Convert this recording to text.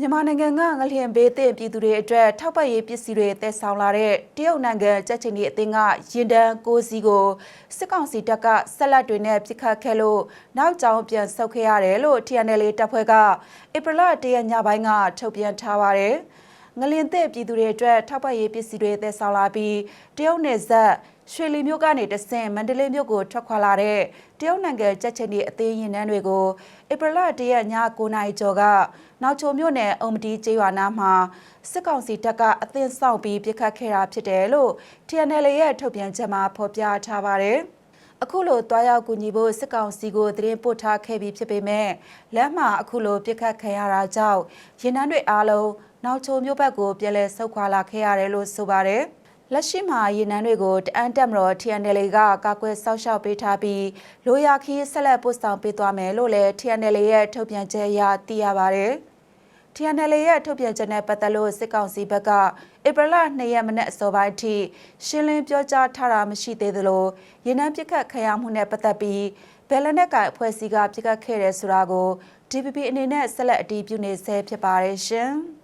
မြန်မာနိုင်ငံကငလျင်ဘေးသင့်ပြည်သူတွေအတွက်ထောက်ပံ့ရေးပစ္စည်းတွေတည်ဆောင်လာတဲ့တရုတ်နိုင်ငံကြက်ချင်ဒီအသင်းကရင်တန်းကိုစီကိုစစ်ကောင်စီတပ်ကဆက်လက်တွေနဲ့ပြစ်ခတ်ခဲ့လို့နောက်ကျောင်းပြန်ဆုတ်ခဲ့ရတယ်လို့ TNL တပ်ဖွဲ့ကဧပြီလ၁ရက်ညပိုင်းကထုတ်ပြန်ထားပါတယ်။ ငလျင်သင့်ပြည်သူတွေအတွက်ထောက်ပံ့ရေးပစ္စည်းတွေတည်ဆောင်လာပြီးတရုတ်နယ်စပ်ရွှေလီမြို့ကနေတဆင့်မန္တလေးမြို့ကိုထွက်ခွာလာတဲ့တရုတ်နိုင်ငံကြက်ချင်ဒီအသေးရင်နှန်းတွေကိုဧပြီလ၁ရက်ည9နာရီကျော်ကနောက်ချုံမြို့နယ်အုံမတီကျေးရွာနားမှာစစ်ကောင်စီတပ်ကအသင်းဆောင်ပြီးပြစ်ခတ်ခဲ့တာဖြစ်တယ်လို့ TNL ရဲ့ထုတ်ပြန်ချက်မှာဖော်ပြထားပါတယ်။အခုလိုတွားရောက်ကူညီဖို့စစ်ကောင်စီကိုသတင်းပို့ထားခဲ့ပြီးဖြစ်ပေမဲ့လမ်းမှာအခုလိုပြစ်ခတ်ခံရတာကြောင့်ရင်နှန်းတွေအားလုံး နောက်ချုံမြို့ဘက်ကိုပြည်လဲဆုတ်ခွာလာခဲ့ရတယ်လို့ဆိုပါတယ်။လက်ရှိမှာရေနန်းတွေကိုတအန်တက်မတော် TNL ကကာကွယ်စောင့်ရှောက်ပေးထားပြီးလိုရာခီးဆက်လက်ပို့ဆောင်ပေးသွားမယ်လို့လည်း TNL ရဲ့ထုတ်ပြန်ချက်အရသိရပါတယ်။ TNL ရဲ့ထုတ်ပြန်ချက်နဲ့ပတ်သက်လို့စစ်ကောင်စီဘက်ကဧပြီလ2ရက်မနေ့အစောပိုင်းအထိရှင်းလင်းပြောကြားထားတာမရှိသေးသလိုရေနံပြစ်ခတ်ခရမှုနဲ့ပတ်သက်ပြီးဘယ်လက်နက်ကအဖွဲ့အစည်းကပြစ်ခတ်ခဲ့တယ်ဆိုတာကို DPP အနေနဲ့ဆက်လက်အတည်ပြုနေဆဲဖြစ်ပါတယ်ရှင်။